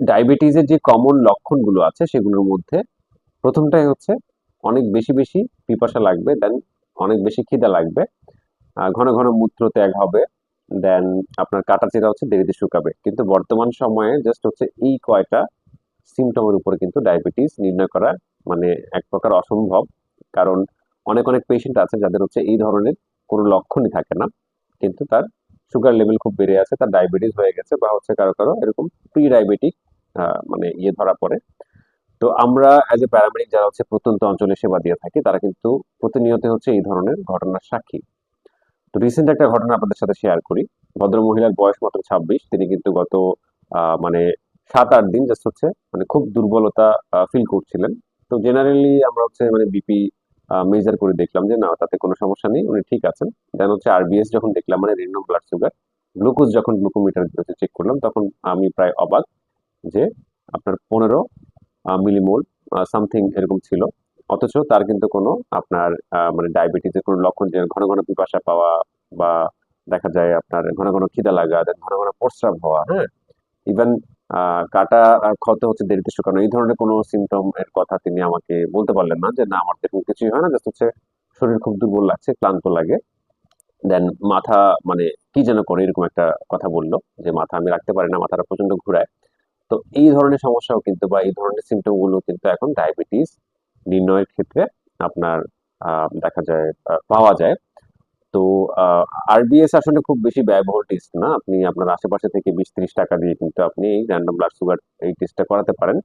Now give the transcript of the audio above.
ডায়াবেটিসের যে কমন লক্ষণগুলো আছে সেগুলোর মধ্যে প্রথমটাই হচ্ছে অনেক বেশি বেশি পিপাসা লাগবে দেন অনেক বেশি খিদা লাগবে। ঘন ঘন মূত্র ত্যাগ হবে দেন আপনার কাটাচিরা হচ্ছে দেরিতে শুকাবে। কিন্তু বর্তমান সময়ে জাস্ট হচ্ছে এই কয়টা সিমটমের উপরে কিন্তু ডায়াবেটিস নির্ণয় করা মানে এক প্রকার অসম্ভব। কারণ অনেক অনেক পেশেন্ট আছে যাদের হচ্ছে এই ধরনের কোনো লক্ষণই থাকে না, কিন্তু তার সুগার লেভেল খুব বেড়ে আছে, তার ডায়াবেটিস হয়ে গেছে বা হচ্ছে কারও কারও এরকম প্রি ডায়াবেটিক মানে ইয়ে ধরা পড়ে। তো আমরা অ্যাজ এ প্যারামেডিক যারা হচ্ছে প্রত্যন্ত অঞ্চলে সেবা দিয়ে থাকি, তারা কিন্তু প্রতিনিয়ত হচ্ছে এই ধরনের ঘটনার সাক্ষী। তো রিসেন্ট একটা ঘটনা আপনাদের সাথে শেয়ার করি। ভদ্র মহিলার বয়স মাত্র ছাব্বিশ, তিনি কিন্তু গত মানে সাত আট দিন জাস্ট হচ্ছে মানে খুব দুর্বলতা ফিল করছিলেন। তো জেনারেলি আমরা হচ্ছে মানে বিপি মেজার করে দেখলাম যে না, তাতে কোনো সমস্যা নেই, উনি ঠিক আছেন। দেন হচ্ছে আরবিএস যখন দেখলাম মানে রেন্ডম ব্লাড সুগার গ্লুকোজ যখন গ্লুকোমিটার চেক করলাম, তখন আমি প্রায় অবাক যে আপনার পনেরো মিলিমোল সামথিং এরকম ছিল। অথচ তার কিন্তু কোনো আপনার মানে ডায়াবেটিসের কোনো লক্ষণ যে ঘন ঘন পিপাসা পাওয়া বা দেখা যায় আপনার ঘন ঘন খিদা লাগা, then ঘন ঘন প্রস্রাব হওয়া হ্যাঁ? ইভেন কাটা ক্ষত হচ্ছে দেরিতে শুকানো। এই ধরনের কোনো সিমটম এর কথা তিনি আমাকে বলতে পারলেন না যে, না, আমার তো কিছুই হয় না জাস্ট হচ্ছে শরীর খুব দুর্বল লাগছে, ক্লান্ত লাগে। দেন মাথা মানে কি যেন করে, এরকম একটা কথা বলল যে, মাথা আমি রাখতে পারি না, মাথাটা প্রচণ্ড ঘুরায়। তো এই ধরনের সমস্যাও কিন্তু বা এই ধরনের সিমটমগুলো কিন্তু এখন ডায়াবেটিস নির্ণয়ের ক্ষেত্রে আপনার দেখা যায় পাওয়া যায়। তো আরবিএস আসলে খুব বেশি ব্যয়বহুল টেস্ট না। আপনি আপনার আশেপাশে থেকে বিশ ত্রিশ টাকা দিয়ে কিন্তু আপনি এই র্যান্ডম ব্লাড সুগার এই টেস্টটা করাতে পারেন।